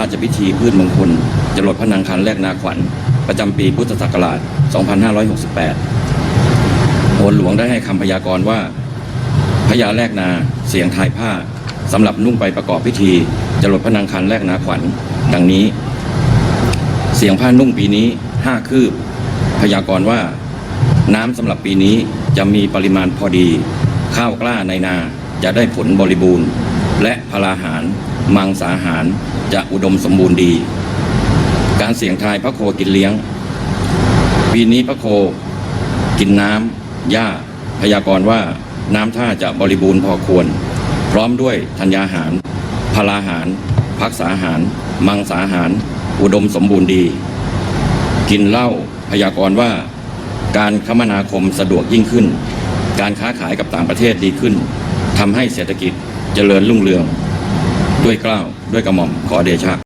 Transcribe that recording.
ราชพิธีพืชมงคลจรดพระนางคันแรกนาขวัญ ประจำปีพุทธศักราช 2568โหนหลวงได้ให้คำพยากรณ์ว่าพญาแรกนาเสียงทายผ้าสำหรับนุ่งไปประกอบพิธีจรดพระนางคันแรกนาขวัญ ดังนี้ เสียงผ้านุ่งปีนี้ห้าคืบ พยากรณ์ว่า น้ำสำหรับปีนี้จะมีปริมาณพอดี ข้าวกล้าในนาจะได้ผลบริบูรณ์ และพลาหาร มังสาหารจะอุดมสมบูรณ์ดี การเสี่ยงทายพระโคกินเลี้ยง ปีนี้พระโคกินน้ำหญ้าพยากรณ์ว่าน้ำท่าจะบริบูรณ์พอควร พร้อมด้วยธัญญาหาร พลาหาร พักษาหาร มังสาหาร อุดมสมบูรณ์ดี กินเหล้าพยากรณ์ว่า การคมนาคมสะดวกยิ่งขึ้น การค้าขายกับต่างประเทศดีขึ้นทำให้เศรษฐกิจ เจริญรุ่งเรืองด้วยกล้าวด้วยกระหม่อมขอเดชะ